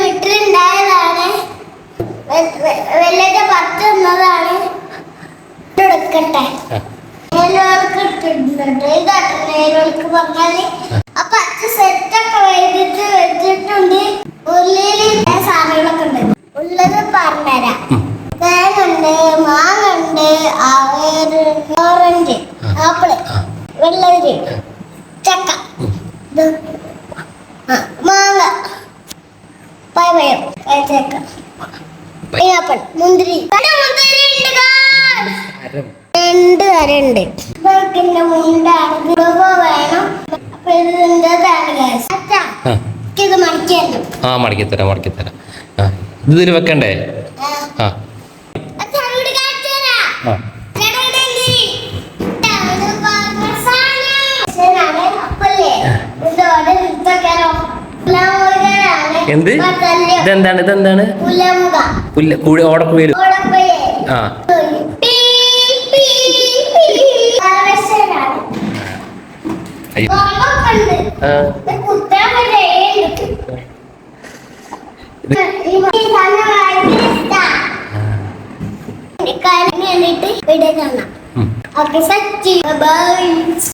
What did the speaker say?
വീട്ടിലുണ്ടായതാണ് വെള്ളയുടെ പത്ത് എന്നതാണ് എടുക്കട്ടെ അപ്പൊ അച്ഛൻ സെറ്റൊക്കെ വെച്ചിട്ട് വെച്ചിട്ടുണ്ട് ഉള്ളിൽ സാധനങ്ങളൊക്കെ ഉണ്ട് ഉള്ളത് പറഞ്ഞുതരാം മാങ്ങുണ്ട് ആവേര് ഓറഞ്ച് ആപ്പിൾ വെള്ളരി ചക്ക. മാങ്ങ പഴം ചക്ക പൈനാപ്പിൾ മുന്തിരി. രണ്ട് തരണ്ട് ഇതൊക്കെ മുണ്ടാണ് ഇതൊക്കെ വേണം. അപ്പൊ ഇത് മടക്കി തരാം ആ. ഇത് മടിക്കുന്നു ആ മടക്കിത്തരാം മടക്കിത്തരാം. ആ ഇത് ഇതിൽ വെക്കണ്ടേ? എന്ത്? ഇതെന്താണ്? ഇതെന്താണ്. പുല്ല കുഴി ഓടക്കുഴൽ ആ. ആ. Okay Sachi by